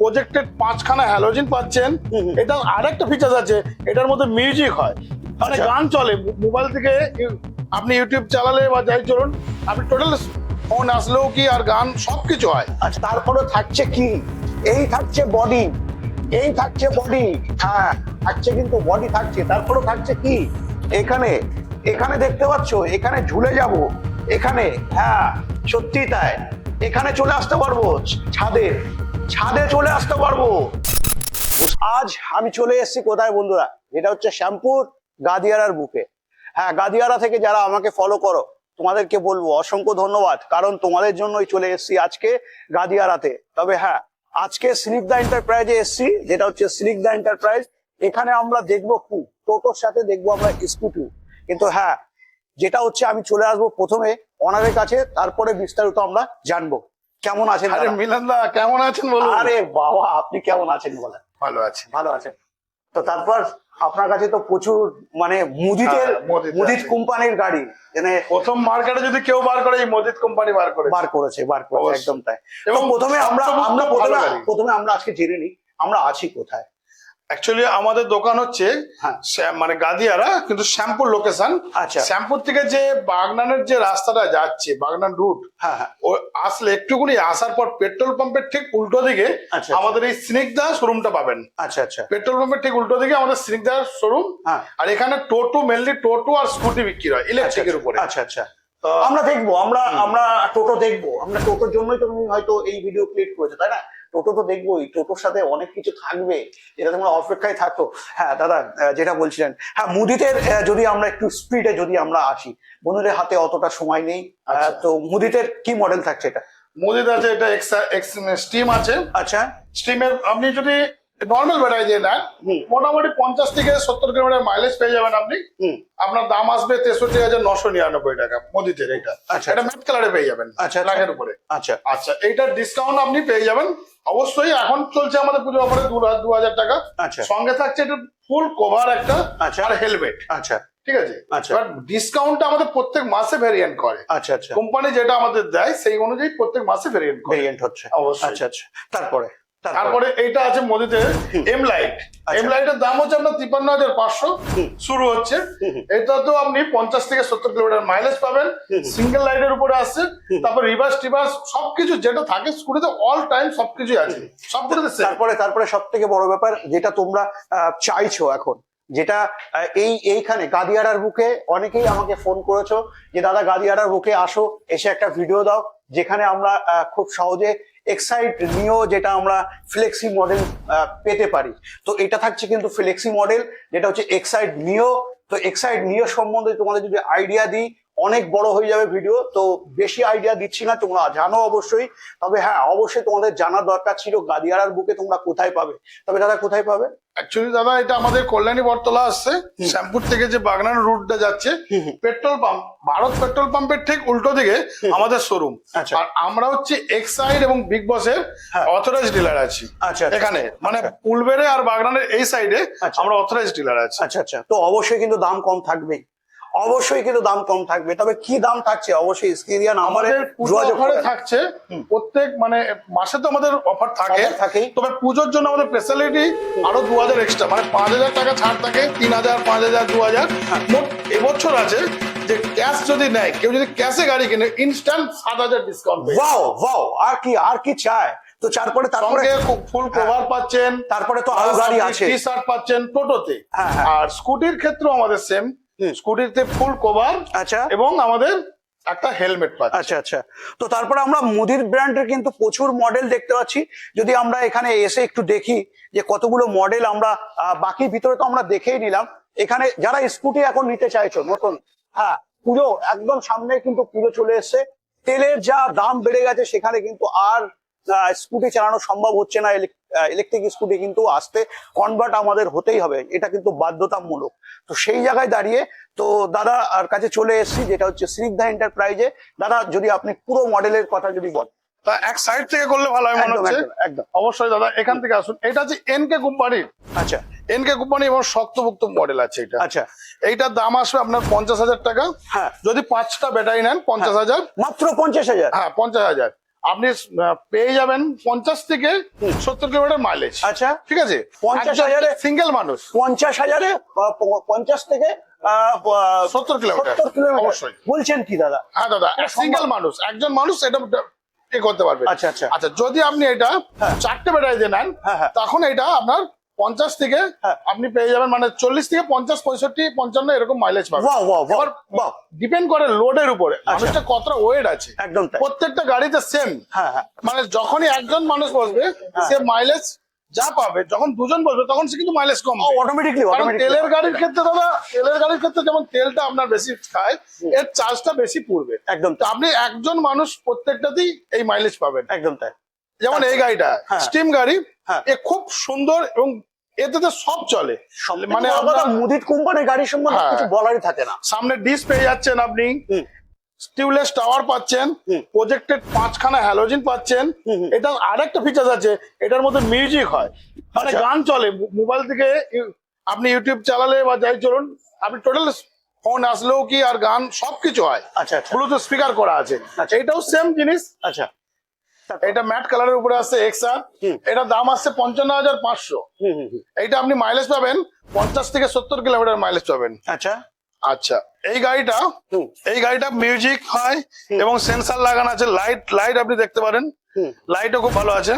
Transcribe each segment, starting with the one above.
Projected পাঁচখানা halogen পাচ্ছেন। এটা আরেকটা ফিচার আছে এটার মধ্যে মিউজিক হয়। মানে আচ্ছা। গান চলে মোবাইল থেকে আপনি ইউটিউব চালালে বা যাই চলুন আপনি টোটাল ফোন আসলেও কি আর গান সবকিছু হয়। আচ্ছা তারপরে থাকছে কি? এই থাকছে বডি এই থাকছে বডি হ্যাঁ থাকছে কিন্তু বডি থাকছে তারপরে থাকছে কি? এখানে এখানে দেখতে পাচ্ছ এখানে ঝুলে যাব এখানে হ্যাঁ সত্যি তাই। এখানে চলে আসতে পারব ছাদে। ছাদে চলে আসতে পারব। আজ আমি চলে এসেছি কোথায় বন্ধুরা? এটা হচ্ছে শ্যামপুর গাদিয়ারার বুকে। হ্যাঁ গাদিয়ারা থেকে যারা আমাকে ফলো করো, তোমাদেরকে বলব অসংখ্য ধন্যবাদ, কারণ তোমাদের জন্যই চলে এসেছি আজকে গাদিয়ারাতে। তবে হ্যাঁ আজকে স্নিগ্ধা এন্টারপ্রাইজে এসেছি, যেটা হচ্ছে স্নিগ্ধা এন্টারপ্রাইজ এখানে আমরা দেখব কি, টোটোর সাথে দেখব আমরা স্কুটি। কিন্তু হ্যাঁ যেটা হচ্ছে আমি চলে আসব প্রথমে অনারের কাছে, তারপরে বিস্তারিত আমরা জানব। কেমন আছেন আরে মিলন দা কেমন আছেন বলুন? আরে বাবা আপনি কেমন আছেন বলেন? ভালো আছে। ভালো আছেন। তো তারপর আপনার কাছে তো প্রচুর মানে মুদিতের হ্যাঁ, মুদিত কোম্পানির গাড়ি মানে প্রথম মার্কেটে যদি কেউ বার করে এই মুদিত কোম্পানি বার করে বার করেছে বার করেছে একদম তাই। এবং প্রথমে আমরা আমরা প্রথমে প্রথমে আমরা আজকে জেনে নিই আমরা আছি কোথায়। অ্যাকচুয়ালি আমাদের দোকান হচ্ছে হ্যাঁ। মানে গাদিয়ারা কিন্তু শ্যামপুর লোকেশন আচ্ছা। শ্যামপুর থেকে যে বাগনানের যে রাস্তাটা যাচ্ছে বাগনান রুট হ্যাঁ হ্যাঁ। ও আসলে একটুকুনি আসার পর পেট্রোল পাম্পের ঠিক উল্টো দিকে আচ্ছা। আমাদের এই স্নিগ্ধা শোরুমটা পাবেন। আচ্ছা আচ্ছা। পেট্রোল পাম্পের ঠিক উল্টো দিকে আমাদের স্নিগ্ধা শোরুম হ্যাঁ। আর এখানে টোটো মেনলি টোটো আর স্কুটি বিক্রি হয় আচ্ছা, ইলেকট্রিকের উপরে। আচ্ছা আচ্ছা। তো আমরা দেখব আমরা আমরা টোটো দেখব। আমরা টোটোর জন্যই তো তুমি হয়তো এই ভিডিও ক্লিক করেছ তাই না? টোটো তো দেখবোই টোটোর সাথে অনেক কিছু থাকবে যেটা তোমরা অপেক্ষায় থাকো। হ্যাঁ দাদা যেটা বলছিলেন। হ্যাঁ মুদিতে যদি আমরা একটু স্পিডে যদি আমরা আসি বন্ধুদের হাতে অতটা সময় নেই। আচ্ছা। তো মুদিতে কি মডেল থাকছে এটা? মুদিতে আছে এটা এক্সা এক্স স্টিম আছে। আচ্ছা। স্টিমের আপনি যদি নর্মাল ব্যাটারি দিয়ে নেন। মোটামুটি পঞ্চাশ থেকে সত্তর কিলোমিটার মাইলেজ পেয়ে যাবেন আপনি। আপনার দাম আসবে তেষট্টি হাজার নশো নিরানব্বই টাকা মোদিতের এটা। আচ্ছা, এটা ম্যাট কালারে পেয়ে যাবেন আচ্ছা, আচ্ছা। লাখের উপরে। আচ্ছা। আচ্ছা এইটার ডিসকাউন্ট আপনি পেয়ে যাবেন। অবশ্যই এখন চলছে আমাদের পুজো অফারে দু হাজার টাকা। আচ্ছা। সঙ্গে থাকছে এটা ফুল কভার একটা আচ্ছা। আর হেলমেট আচ্ছা। ঠিক আছে? আচ্ছা। ডিসকাউন্টটা আমাদের প্রত্যেক মাসে ভেরিয়েন্ট করে। আচ্ছা আচ্ছা। কোম্পানি যেটা আমাদের দেয় সেই অনুযায়ী প্রত্যেক মাসে ভেরিয়েন্ট ভেরিয়েন্ট হচ্ছে। অবশ্যই। আচ্ছা আচ্ছা। তারপরে? তারপরে? এইটা আছে মোদিতে এম লাইট এম লাইটের দাম হচ্ছে আপনার তিপ্পান্ন হাজার পাঁচশো। শুরু হচ্ছে। এটা তো আপনি পঞ্চাশ থেকে সত্তর কিলোমিটার মাইলেজ পাবেন। সিঙ্গেল লাইটের উপরে আসছে তারপর রিভার্স টিভার্স সবকিছু যেটা থাকে স্কুটিতে অল টাইম সবকিছুই আছে। same। তারপরে তারপরে সব থেকে বড় ব্যাপার যেটা তোমরা চাইছো এখন যেটা এই এইখানে গাদিয়াড়ার বুকে অনেকেই আমাকে ফোন করেছ যে দাদা গাদিয়াড়ার বুকে আসো এসে একটা ভিডিও দাও যেখানে আমরা খুব সহজে এক্সাইট নিও যেটা আমরা ফ্লেক্সি মডেল পেতে পারি। তো এটা থাকছে কিন্তু ফ্লেক্সি মডেল যেটা হচ্ছে এক্সাইট নিও তো এক্সাইট নিও সম্বন্ধে তোমাদের যদি আইডিয়া দিই অনেক বড় হয়ে যাবে ভিডিও তো বেশি আইডিয়া দিচ্ছি না তোমরা জানো অবশ্যই তবে হ্যাঁ অবশ্যই তোমাদের জানার দরকার ছিল গাদিয়ারার বুকে তোমরা কোথায় পাবে তবে দাদা কোথায় পাবে অ্যাকচুয়ালি দাদা এটা আমাদের কল্যাণী বটতলা আসছে শ্যামপুর থেকে যে বাগনান রুটটা যাচ্ছে। পেট্রোল পাম্প ভারত পেট্রোল পাম্পের ঠিক উল্টো দিকে আমাদের শোরুম আচ্ছা। আর আমরা হচ্ছে এক্সাইড এবং বিগ বসের। অথরাইজ ডিলার আছি আচ্ছা, আচ্ছা। এখানে মানে। উলবেড়ে আর বাগনানের এই সাইডে। আমরা অথরাইজ ডিলার আছি আচ্ছা আচ্ছা তো অবশ্যই কিন্তু দাম কম থাকবে অবশ্যই কিন্তু দাম কম থাকবে। তবে কি দাম থাকছে? অবশ্যই স্ক্রিয়া নাম্বারে আমাদের অফারে থাকছে প্রত্যেক মানে মাসে তো আমাদের অফার থাকে। থাকেই। তবে পুজোর জন্য আমাদের স্পেশালিটি আরও দু হাজার এক্সট্রা মানে পাঁচ হাজার টাকা ছাড় থাকে তিন হাজার পাঁচ হাজার দু হাজার হ্যাঁ। মোট এবছর আছে যে ক্যাশ যদি নেয় কেউ যদি ক্যাশে গাড়ি কিনে ইনস্ট্যান্ট সাত হাজার ডিসকাউন্ট ওয়াও ওয়াও আর কি আর কি চায়? তো তারপরে তারপরে ফুল কভার পাচ্ছেন। তারপরে তো আরও গাড়ি আছে। টি শার্ট পাচ্ছেন টোটোতে। হ্যাঁ, হ্যাঁ। আর স্কুটির ক্ষেত্রেও আমাদের সেম। স্কুটিতে ফুল কভার আচ্ছা। এবং আমাদের একটা হেলমেট পাচ্ছে। আচ্ছা আচ্ছা। তো তারপরে আমরা মুদির ব্র্যান্ডের কিন্তু প্রচুর মডেল দেখতে পাচ্ছি। যদি আমরা এখানে এসে একটু দেখি যে কতগুলো মডেল আমরা বাকি ভিতরে তো আমরা দেখেই নিলাম। এখানে যারা স্কুটি এখন নিতে চাইছো নতুন হ্যাঁ পুজো একদম সামনে কিন্তু পুজো চলে এসছে। তেলের যা দাম বেড়ে গেছে সেখানে কিন্তু আর স্কুটি চালানো সম্ভব হচ্ছে না ইলেকট্রিক স্কুটি কিন্তু আসতে কনভার্ট আমাদের হতেই হবে এটা কিন্তু বাধ্যতামূলক। তো সেই জায়গায় দাঁড়িয়ে তো দাদা আর কাছে চলে এসেছি যেটা হচ্ছে স্নিগ্ধা এন্টারপ্রাইজে দাদা যদি আপনি পুরো মডেলের কথা যদি বলেন। তা এক সাইড থেকে করলে ভালো হয় মনে একদম হচ্ছে? একদম একদম। অবশ্যই দাদা এখান থেকে আসুন। এটা হচ্ছে এনকে কোম্পানির আচ্ছা। এনকে কোম্পানি এবং শক্তভুক্ত মডেল আছে এটা। আচ্ছা। এইটার দাম আসবে আপনার পঞ্চাশ হাজার টাকা। হ্যাঁ। যদি পাঁচটা ব্যাটারি নেন পঞ্চাশ হাজার। মাত্র পঞ্চাশ হাজার। হ্যাঁ পঞ্চাশ হাজার। আপনি পেয়ে যাবেন পঞ্চাশ থেকে সত্তর কিলোমিটার মাইলেজ আচ্ছা ঠিক আছে 50 হাজারে? সিঙ্গেল মানুষ পঞ্চাশ হাজারে পঞ্চাশ থেকে আহ, আহ, 70 কিলোমিটার। সত্তর কিলোমিটার অবশ্যই। বলছেন কি দাদা হ্যাঁ দাদা সিঙ্গেল মানুষ একজন মানুষ এটা করতে পারবে আচ্ছা, আচ্ছা। আচ্ছা যদি আপনি এটা হ্যাঁ। চারটে ব্যাটারি দিয়ে নেন হ্যাঁ, হ্যাঁ। তখন এটা আপনার পঞ্চাশ থেকে হ্যাঁ। আপনি পেয়ে যাবেন মানে চল্লিশ থেকে পঞ্চাশ পঁয়ষট্টি পঞ্চান্ন এরকম মাইলেজ পাবেন। ডিপেন্ড করে লোডের উপরে মানুষটা কতটা ওয়েট আছে। একদম প্রত্যেকটা গাড়িতে সেম হ্যাঁ হ্যাঁ। মানে যখনই একজন মানুষ বসবে সে মাইলেজ যা পাবে যখন দুজন বসবে তখন সে কিন্তু মাইলেজ কম। অটোমেটিকলি তেলের গাড়ির ক্ষেত্রে দাদা তেলের গাড়ির ক্ষেত্রে যেমন তেলটা আপনার বেশি খায় এর চার্জটা বেশি পড়বে। একদম আপনি একজন মানুষ প্রত্যেকটাতেই এই মাইলেজ পাবেন। একদম তাই। যেমন এই গাড়িটা হ্যাঁ। স্টিম গাড়ি হ্যাঁ। এ খুব সুন্দর এবং এতে তো সব চলে মানে আমরা মুদিত কোম্পানির গাড়ি সম্বন্ধে হ্যাঁ। কিছু বলারই থাকে না সামনে ডিস পেয়ে যাচ্ছেন আপনি হুম। টিউবলেস টাওয়ার পাচ্ছেন। প্রজেক্টেড পাঁচখানা হ্যালোজিন পাচ্ছেন। এটা আরেকটা ফিচার আছে এটার মধ্যে মিউজিক হয় মানে আচ্ছা। গান চলে মোবাইল থেকে আপনি ইউটিউব চালালে বা যাই চলুন আপনি টোটাল ফোন আসলেও কি আর গান সবকিছু হয় আচ্ছা আচ্ছা ব্লুটুথ স্পিকার করা আছে আচ্ছা। এটাও সেম জিনিস আচ্ছা এটা ম্যাট কালারের উপরে আসছে এক্সআর হুম। এটা দাম আসছে পঞ্চান্ন হাজার পাঁচশো। এইটা আপনি মাইলেজ পাবেন পঞ্চাশ থেকে সত্তর কিলোমিটার মাইলেজ পাবেন। আচ্ছা। আচ্ছা এই গাড়িটা এই গাড়িটা মিউজিক হয় এবং সেন্সার লাগানো আছে লাইট লাইট আপনি দেখতে পারেন। লাইটও খুব ভালো আছে।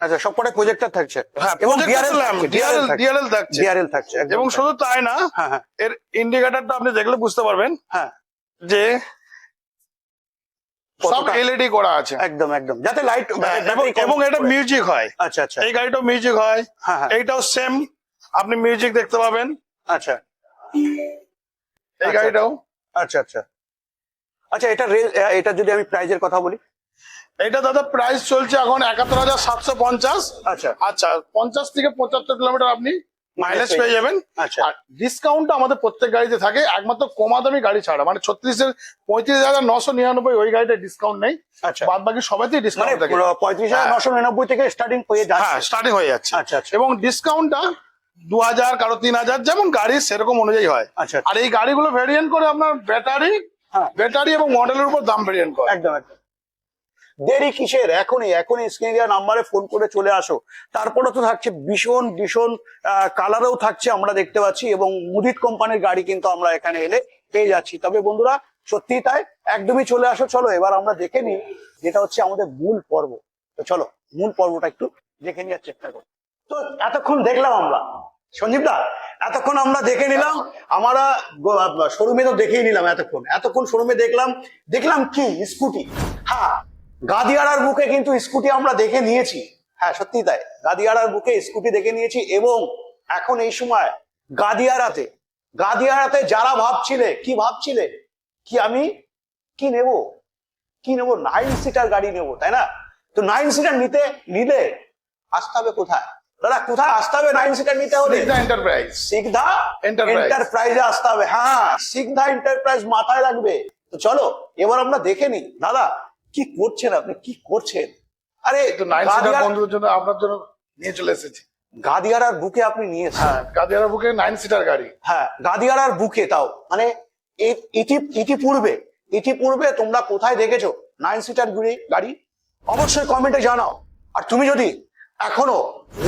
আচ্ছা সবকটা প্রজেক্টর থাকছে। হ্যাঁ এবং ডিআরএল ডিআরএল ডিআরএল থাকছে ডিআরএল থাকছে। এবং। শুধু তাই না হ্যাঁ হ্যাঁ। এর ইন্ডিকেটরটা আপনি দেখলে বুঝতে পারবেন হ্যাঁ। যে সব এলইডি করা আছে। একদম একদম। যাতে লাইট হ্যাঁ, এবং এবং এটা মিউজিক হয়। আচ্ছা আচ্ছা। এই গাড়িটাও মিউজিক হয়। হ্যাঁ হ্যাঁ। এইটাও সেম আপনি মিউজিক দেখতে পাবেন। আচ্ছা। এই আচ্ছা। গাড়িটাও। আচ্ছা আচ্ছা। আচ্ছা এটা রেল এটা যদি আমি প্রাইজের কথা বলি? এটা দাদা প্রাইস চলছে এখন একাত্তর হাজার সাতশো পঞ্চাশ। আচ্ছা। আচ্ছা পঞ্চাশ থেকে পঁচাত্তর কিলোমিটার আপনি মাইলেজ পেয়ে যাবেন। আচ্ছা। আর ডিসকাউন্টটা আমাদের প্রত্যেক গাড়িতে থাকে একমাত্র কমা দামি গাড়ি ছাড়া। মানে ছত্রিশের পঁয়ত্রিশ হাজার নশো নিরানব্বই ওই গাড়িতে ডিসকাউন্ট নেই। আচ্ছা। বাদ বাকি সবাইতেই মানে ডিসকাউন্ট থাকে পঁয়ত্রিশ হাজার হ্যাঁ। নশো নিরানব্বই থেকে স্টার্টিং হয়ে হ্যাঁ যাচ্ছে স্টার্টিং হয়ে যাচ্ছে। আচ্ছা আচ্ছা। এবং ডিসকাউন্টটা দু হাজার কারও তিন হাজার যেমন গাড়ি সেরকম অনুযায়ী হয়। আচ্ছা আর এই গাড়িগুলো ভেরিয়েন্ট করে আপনার ব্যাটারি হ্যাঁ। ব্যাটারি এবং মডেলের উপর দাম ভেরিয়েন্ট করে। একদম একদম। দেরি কিসের? এখনই এখনই স্ক্রিনে দেওয়া নাম্বারে ফোন করে চলে আসো। তারপরে তো থাকছে ভীষণ ভীষণ কালারেও থাকছে আমরা দেখতে পাচ্ছি এবং মুদিত কোম্পানির গাড়ি কিন্তু আমরা এখানে এলে পেয়ে যাচ্ছি। তবে বন্ধুরা সত্যি তাই, একদমই চলে আসো, চলো, এবার আমরা দেখে নিই যেটা হচ্ছে আমাদের মূল পর্ব। তো চলো, মূল পর্বটা একটু দেখে নেওয়ার চেষ্টা করি। তো এতক্ষণ দেখলাম আমরা, সঞ্জীব দা, এতক্ষণ আমরা দেখে নিলাম, আমরা শোরুমে তো দেখেই নিলাম এতক্ষণ। এতক্ষণ শোরুমে দেখলাম দেখলাম কি? স্কুটি হ্যাঁ গাদিয়াড়ার বুকে কিন্তু স্কুটি আমরা দেখে নিয়েছি। হ্যাঁ সত্যি তাই। গাদিয়াড়ার বুকে স্কুটি দেখে নিয়েছি এবং এখন এই সময় গাদিয়ারাতে গাদিয়ারাতে যারা ভাবছিলে কি ভাবছিলে? কি আমি? কি নেব? কি নেব? নাইন সিটার গাড়ি নেব তাই না? তো নাইন সিটার নিতে নিলে আসতে হবে কোথায়? দাদা কোথায় আসতে হবে নাইন সিটার নিতে হলে? Enterprise Enterprise. এন্টারপ্রাইজে আসতে হবে। হ্যাঁ সিগদা এন্টারপ্রাইজ মাথায় রাখবে তো চলো এবার আমরা দেখে নিই। দাদা কি করছেন আপনি? কি করছেন? আরে তো নাইন সিটার বন্ধুদের জন্য আপনার জন্য নিয়ে চলে এসেছি। গাদিয়ারার বুকে আপনি নিয়েছেন। হ্যাঁ কাদিয়ারা বুকে নাইন সিটার গাড়ি। হ্যাঁ গাদিয়ারার বুকে তাও। মানে ইতি ইতিপূর্বে ইতিপূর্বে তোমরা কোথায় দেখেছ? নাইন সিটার গাড়ি গাড়ি? অবশ্যই কমেন্টে জানাও। আর তুমি যদি এখনও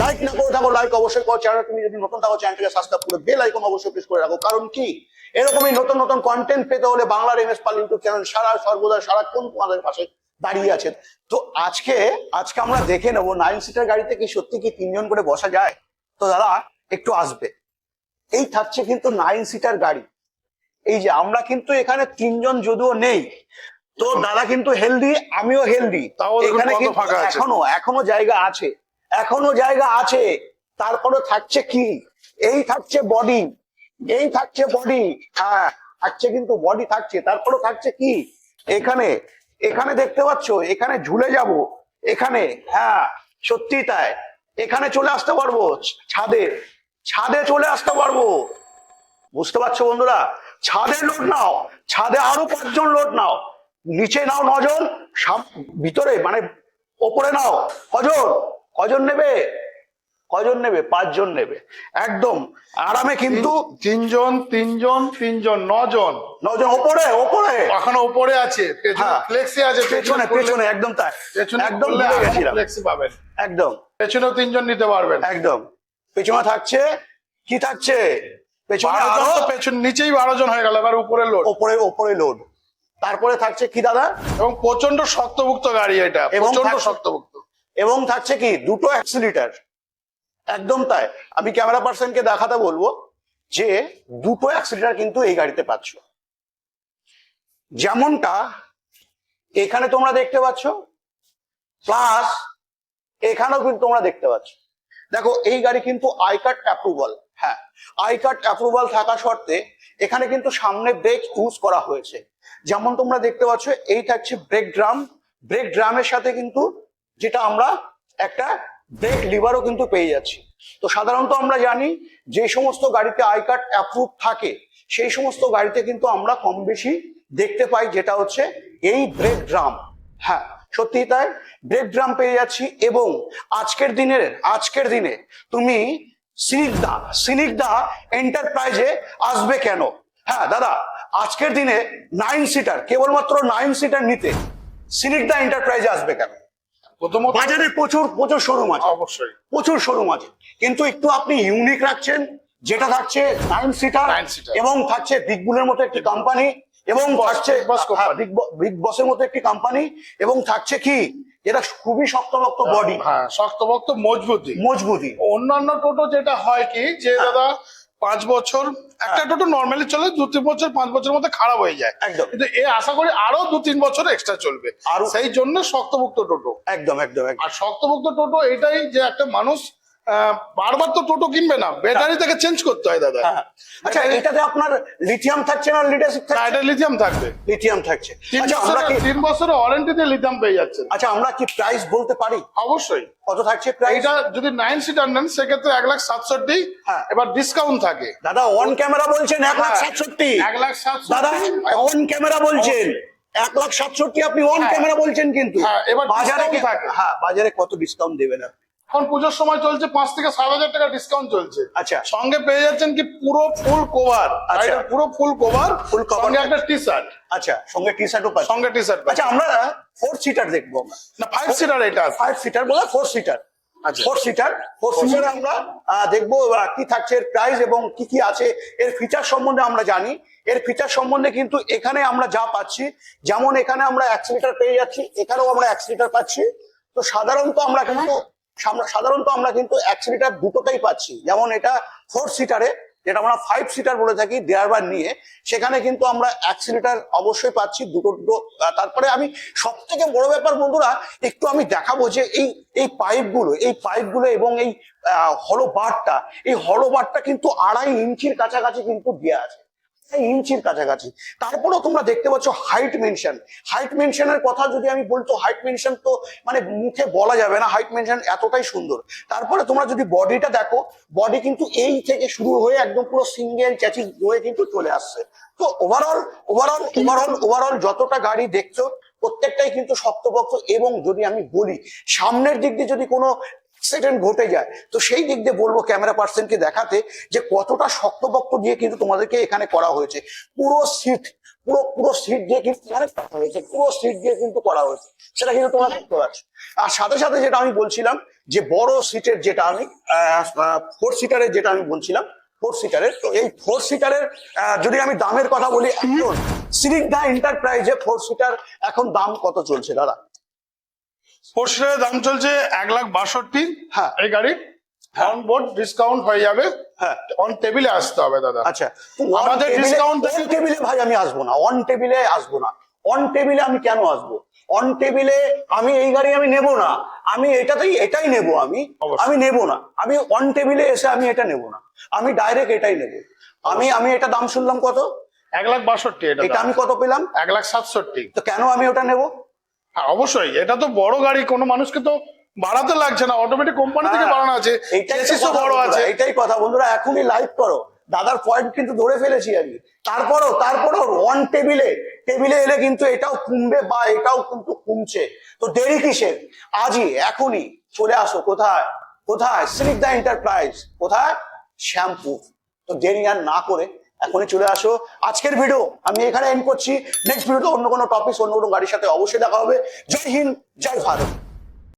লাইক না করে থাকো লাইক অবশ্যই করো। চ্যানেল তুমি যদি নতুন থাকো চ্যানেলটাকে সাবস্ক্রাইব করে বেল আইকন অবশ্যই প্রেস করে রাখো। কারণ কি? এরকমই নতুন নতুন কন্টেন্ট পেতে হলে বাংলার এমএস পাল ইউটিউব চ্যানেল সারা সর্বদা সারাক্ষণ তোমাদের পাশে দাঁড়িয়ে আছেন? তো আজকে আজকে আমরা দেখে নেব নাইন সিটার গাড়িতে কি সত্যি কি তিনজন করে বসা যায়? তো দাদা একটু আসবে। এই থাকছে কিন্তু নাইন সিটার গাড়ি। এই যে আমরা কিন্তু এখানে তিনজন যদিও নেই তো দাদা কিন্তু হেলদি আমিও হেলদি এখানে এখনও এখনও জায়গা আছে। এখনও জায়গা আছে। তারপরে থাকছে কি? এই থাকছে বডি এই থাকছে বডি হ্যাঁ থাকছে কিন্তু বডি থাকছে। তারপরে থাকছে কি? এখানে এখানে দেখতে পাচ্ছ? এখানে ঝুলে যাব। এখানে হ্যাঁ সত্যি তাই। এখানে চলে আসতে পারব ছাদে। ছাদে চলে আসতে পারব। বুঝতে পারছ বন্ধুরা? ছাদে লোড নাও। ছাদে আরও পাঁচজন লোড নাও। নিচে নাও নজন ভিতরে মানে ওপরে নাও। কজন? কজন নেবে? কয়জন নেবে? পাঁচজন নেবে। একদম আরামে কিন্তু তিনজন তিনজন তিনজন নজন। নজন ওপরে ওপরে। এখনও উপরে আছে। পেছনে হ্যাঁ। ফ্লেক্সি আছে। পেছনে পেছনে একদম তাই। পেছনে একদম ফ্লেক্সি পাবেন। একদম। পেছনেও তিনজন নিতে পারবেন। একদম। পেছনে থাকছে কি থাকছে? পেছনে আরও জন নিচেই বারো জন হয়ে গেল এবার উপরে লোড ওপরে ওপরে লোড তারপরে থাকছে কি দাদা? এবং প্রচণ্ড শক্তভুক্ত গাড়ি এটা। প্রচণ্ড শক্তভুক্ত। এবং থাকছে কি? দুটো অ্যাক্সিলিটার একদম তাই। আমি ক্যামেরা পার্সনকে দেখাতে বলব যে দুটো অ্যাক্সিলিটার কিন্তু এই গাড়িতে পাচ্ছ। যেমনটা এখানে তোমরা দেখতে পাচ্ছ প্লাস এখানেও কিন্তু তোমরা দেখতে পাচ্ছ। দেখো, এই গাড়ি কিন্তু আই কার্ড অ্যাপ্রুভাল হ্যাঁ। আই কার্ড অ্যাপ্রুভাল থাকা সত্ত্বে এখানে কিন্তু সামনে ব্রেক ইউজ করা হয়েছে। যেমন তোমরা দেখতে পাচ্ছ এই থাকছে ব্রেক ড্রাম ব্রেক ড্রামের সাথে কিন্তু যেটা আমরা একটা ব্রেক লিভারও কিন্তু পেয়ে যাচ্ছি। তো সাধারণত আমরা জানি যে সমস্ত গাড়িতে আই কার্ড অ্যাপ্রুভ থাকে, সেই সমস্ত গাড়িতে কিন্তু আমরা কম বেশি দেখতে পাই যেটা হচ্ছে এই ব্রেক ড্রাম হ্যাঁ সত্যি তাই? ব্রেক ড্রাম পেয়ে যাচ্ছি এবং আজকের দিনের, আজকের দিনে তুমি সিনিকদা সিনিকদা এন্টারপ্রাইজে আসবে কেন? হ্যাঁ দাদা, আজকের দিনে নাইন সিটার কেবলমাত্র নাইন সিটার নিতে সিনিকদা এন্টারপ্রাইজে আসবে কেন? প্রথমত বাজারে প্রচুর প্রচুর শোরুম আছে। অবশ্যই। প্রচুর শোরুম আছে। কিন্তু একটু আপনি ইউনিক রাখছেন যেটা থাকছে নাইন সিটার। এবং থাকছে বিগ বুলের মতো একটি কোম্পানি এবং থাকছে। বিগ বসের মতো একটি কোম্পানি এবং থাকছে কি? যেটা খুবই শক্তভক্ত বডি হ্যাঁ শক্তভক্ত মজবুতি। মজবুতি। অন্যান্য টোটো যেটা হয় কি যে হ্যাঁ। দাদা পাঁচ বছর একটা টোটো নর্মালি চলে দু তিন বছর পাঁচ বছরের মধ্যে খারাপ হয়ে যায়। একদম। কিন্তু এ আশা করি আরও দু তিন বছর এক্সট্রা চলবে। আর সেই জন্য শক্তভুক্ত টোটো। একদম একদম আর শক্তভুক্ত টোটো এটাই যে একটা মানুষ বারবার তো টোটো কিনবে না ব্যাটারি থেকে চেঞ্জ করতে হয় দাদা। হ্যাঁ। আচ্ছা এটাতে আপনার লিথিয়াম থাকছে না লিডারশিপ থাকছে? এটা লিথিয়াম থাকবে। লিথিয়াম থাকছে। আচ্ছা আমরা কি তিন বছরের ওয়ারেন্টিতে লিথিয়াম পেয়ে যাচ্ছেন। আচ্ছা আমরা কি প্রাইস বলতে পারি? অবশ্যই। কত থাকছে প্রাইস এইটা যদি সিটার নেন সেক্ষেত্রে এক লাখ সাতষট্টি। হ্যাঁ। এবার ডিসকাউন্ট থাকে। দাদা অন ক্যামেরা বলছেন এক লাখ হ্যাঁ, সাতষট্টি। এক লাখ সাতষট্টি। দাদা অন ক্যামেরা বলছেন। এক লাখ সাতষট্টি আপনি অন হ্যাঁ। ক্যামেরা বলছেন কিন্তু। হ্যাঁ, এবার বাজারে কি- থাকে। হ্যাঁ বাজারে কত ডিসকাউন্ট দেবেন আপনি? এখন পুজোর সময় চলছে পাঁচ থেকে সাত হাজার টাকা ডিসকাউন্ট চলছে। আচ্ছা। সঙ্গে পেয়ে যাচ্ছেন কি পুরো ফুল কভার আচ্ছা। পুরো ফুল কভার Full cover সঙ্গে একটা টি শার্ট আচ্ছা সঙ্গে টি শার্টও পাচ্ছেন। সঙ্গে টি শার্ট আচ্ছা আমরা ফোর সিটার দেখব আমরা। না ফাইভ সিটার এটা ফাইভ সিটার বলে four seater. Four seater four seater আমরা দেখব কি থাকছে এর প্রাইস এবং কি কি আছে। এর ফিচার সম্বন্ধে আমরা জানি। এর ফিচার সম্বন্ধে কিন্তু এখানে আমরা যা পাচ্ছি যেমন এখানে আমরা অ্যাক্সিলিটার পেয়ে যাচ্ছি এখানেও আমরা অ্যাক্সিলিটার পাচ্ছি। তো সাধারণত আমরা কিন্তু সাধারণত আমরা কিন্তু অ্যাক্সিলিটার দুটোটাই পাচ্ছি। যেমন এটা ফোর সিটারে যেটা আমরা ফাইভ সিটার বলে থাকি, দেয়ার বার নিয়ে, সেখানে কিন্তু আমরা অ্যাক্সিলিটার অবশ্যই পাচ্ছি, দুটো দুটো তারপরে আমি সব থেকে বড় ব্যাপার বন্ধুরা, একটু আমি দেখাবো যে এই এই পাইপগুলো এই পাইপগুলো এবং এই হলো বারটা এই হলো বারটা কিন্তু আড়াই ইঞ্চির কাছাকাছি কিন্তু দেওয়া আছে। ইঞ্চির কাছাকাছি। তারপরেও তোমরা দেখতে পাচ্ছ হাইট মেনশন হাইট মেনশনের কথা যদি আমি বলতো হাইট মেনশন তো মানে মুখে বলা যাবে না। হাইট মেনশন এতটাই সুন্দর। তারপরে তোমরা যদি বডিটা দেখো বডি কিন্তু এই থেকে শুরু হয়ে একদম পুরো সিঙ্গেল চ্যাচিস হয়ে কিন্তু চলে আসছে। তো ওভারঅল ওভারঅল ওভারঅল ওভারঅল যতটা গাড়ি দেখছ, প্রত্যেকটাই কিন্তু শক্তপক্ত এবং যদি আমি বলি, সামনের দিক দিয়ে যদি কোনো অ্যাক্সিডেন্ট ঘটে যায়। তো সেই দিক দিয়ে বলব ক্যামেরা পার্সনকে দেখাতে যে কতটা শক্তপক্ত দিয়ে কিন্তু তোমাদেরকে এখানে করা হয়েছে। পুরো সিট পুরো পুরো সিট দিয়ে কিন্তু করা হয়েছে। পুরো সিট দিয়ে কিন্তু করা হয়েছে। সেটা কিন্তু তোমরা দেখতে পাচ্ছ। আর সাথে সাথে যেটা আমি বলছিলাম যে বড় সিটের যেটা আমি ফোর সিটারের যেটা আমি বলছিলাম ফোর সিটারের তো এই ফোর সিটারের যদি আমি দামের কথা বলি এখন সিরিক দা এন্টারপ্রাইজে ফোর সিটার এখন দাম কত চলছে দাদা? ফোর দাম চলছে এক লাখ বাষট্টি। হ্যাঁ। এই অন বোর্ড ডিসকাউন্ট হয়ে যাবে। হ্যাঁ। অন টেবিলে আসতে হবে দাদা। আচ্ছা। আমাদের discount অন টেবিলে ভাই আমি আসব না। অন টেবিলে আসব না। অন টেবিলে আমি কেন আসব? অন টেবিলে আমি এই গাড়ি আমি নেব না। আমি এটাতেই এটাই নেব আমি। আমি নেব না। আমি অন টেবিলে এসে আমি এটা নেব না। আমি ডাইরেক্ট এটাই নেব। আমি আমি এটা দাম শুনলাম কত? এক লাখ বাষট্টি এটা আমি কত পেলাম? এক লাখ সাতষট্টি। তো কেন আমি ওটা নেব? হ্যাঁ অবশ্যই। এটা তো বড় গাড়ি কোনো মানুষকে তো বাড়াতে লাগছে না। অটোমেটিক কোম্পানি থেকে হ্যাঁ, বাড়ানো আছে। বড় আছে। এইটাই কথা। বন্ধুরা এখনই লাইভ করো। দাদার পয়েন্ট কিন্তু ধরে ফেলেছি আমি। তারপরও তারপরও ওয়ান টেবিলে টেবিলে এলে কিন্তু এটাও কমবে বা এটাও কিন্তু কমছে। তো দেরি কিসের? আজই এখনই চলে আসো। কোথায়? কোথায়? সিলিক দা এন্টারপ্রাইজ কোথায়? শ্যাম্পু তো দেরি আর না করে এখনই চলে আসো। আজকের ভিডিও আমি এখানে এন্ড করছি। নেক্সট ভিডিওতে অন্য কোনো টপিক অন্য কোনো গাড়ির সাথে অবশ্যই দেখা হবে। জয় হিন্দ, জয় ভারত।